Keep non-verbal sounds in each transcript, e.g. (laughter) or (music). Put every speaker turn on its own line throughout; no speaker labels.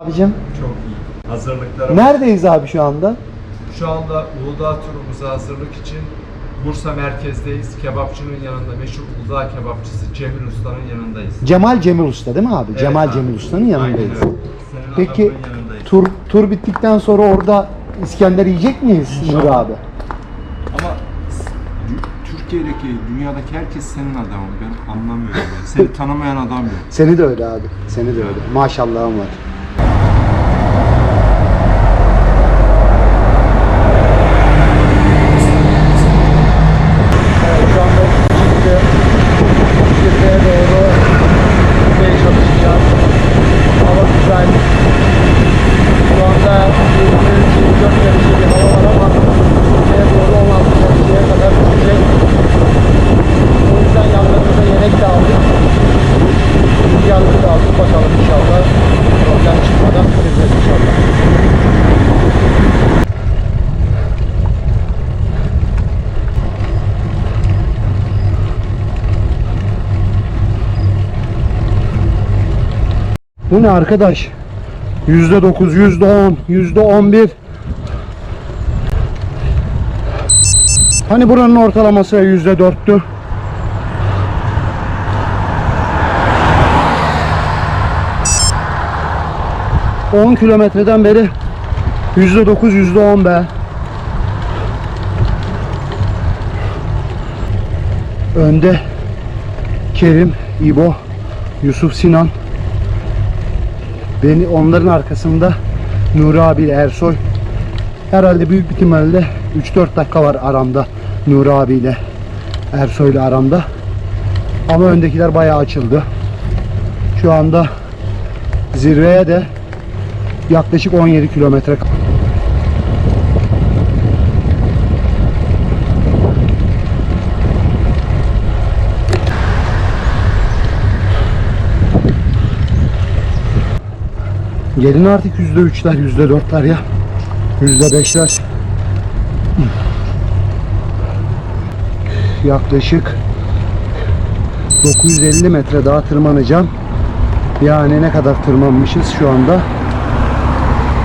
Abicim
Çok iyi. Hazırlıklara
neredeyiz abi şu anda?
Şu anda Uludağ turumuza hazırlık için Bursa merkezdeyiz. Kebapçının yanında meşhur Uludağ kebapçısı Cemil Usta'nın yanındayız.
Cemal Cemil Usta değil mi abi?
Evet
Cemal
abi.
Cemil Usta'nın yanındayız.
Aynen öyle. Senin
Peki
yanındayız.
tur tur bittikten sonra orada İskender yiyecek miyiz Nur abi?
Ama Türkiye'deki, dünyadaki herkes senin adamın. Ben anlamıyorum. Yani. Seni tanımayan adam yok.
Seni de öyle abi. Seni de öyle. Maşallahım var. Evet, şu anda çıktı. Zirveye doğru gitmeye çalışacağız. Hava güzel. Şu anda 23-24 derece bir hava var ama zirveye doğru 16 dereceye kadar düşecek. O yüzden yanlarımıza yelek de aldık. Rüzgarlık da aldık. Bakalım inşallah. Problem çıkmadan süreceğiz inşallah. Bu ne arkadaş? Yüzde dokuz, yüzde on, yüzde on bir. Hani buranın ortalaması yüzde dörttü. On kilometreden beri yüzde dokuz, yüzde on be. Önde Kerim, İbo, Yusuf Sinan. Beni onların arkasında Nuri abiyle Ersoy. Herhalde büyük ihtimalle 3-4 dakika var aramda Nuri abiyle Ersoy'la aramda. Ama öndekiler bayağı açıldı. Şu anda zirveye de yaklaşık 17 kilometre kal- Gelin artık yüzde üçler, yüzde dörtler ya. Yüzde beşler. Yaklaşık 950 metre daha tırmanacağım. Yani ne kadar tırmanmışız şu anda?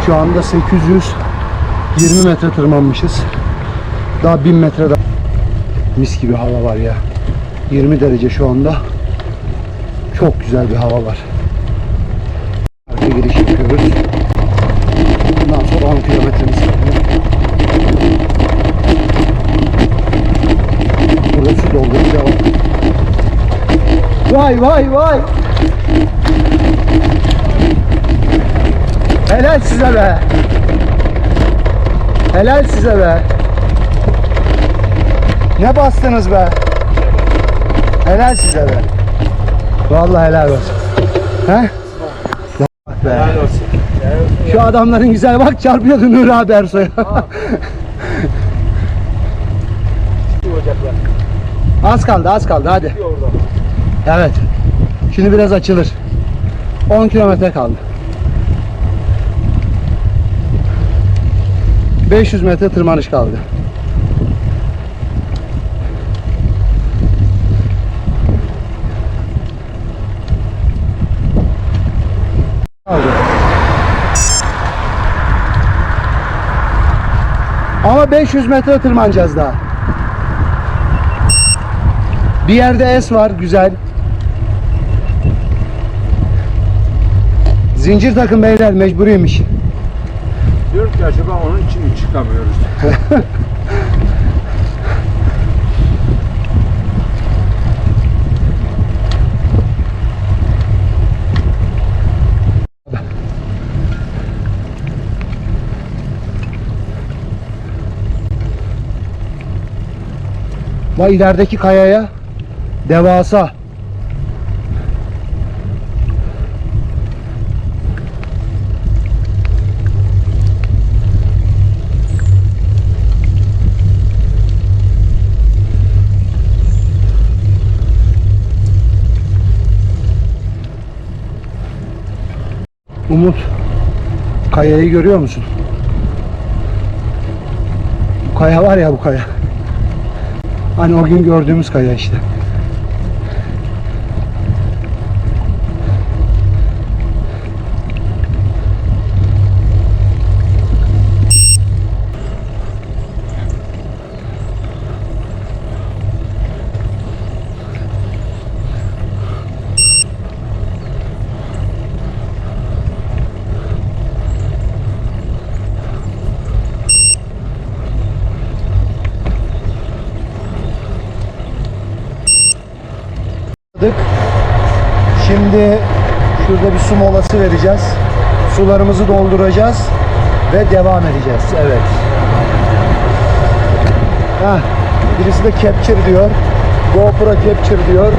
Şu anda 820 metre tırmanmışız. Daha 1000 metre daha. Mis gibi hava var ya. 20 derece şu anda. Çok güzel bir hava var. Arka giriş yapıyoruz. Bundan sonra 10 kilometremiz kalıyor. Burada su doldurup devam. Vay vay vay. Helal size be. Helal size be. Ne bastınız be. Helal size be. Vallahi helal olsun. He? Be.
Helal olsun.
Şu adamların güzel bak çarpıyordu Nur abi Ersoy'a. (laughs) az kaldı az kaldı hadi. Evet. Şimdi biraz açılır. 10 kilometre kaldı. 500 metre tırmanış. Kaldı. Ama 500 metre tırmanacağız daha. Bir yerde S var güzel. Zincir takım beyler mecburiymiş.
Diyorum ki acaba onun için çıkamıyoruz? (laughs)
Bak ilerideki kayaya devasa. Umut kayayı görüyor musun? Bu kaya var ya bu kaya. Hani o gün gördüğümüz kaya işte. yaptık. Şimdi şurada bir su molası vereceğiz. Sularımızı dolduracağız ve devam edeceğiz. Evet. Heh, birisi de capture diyor. GoPro capture diyor.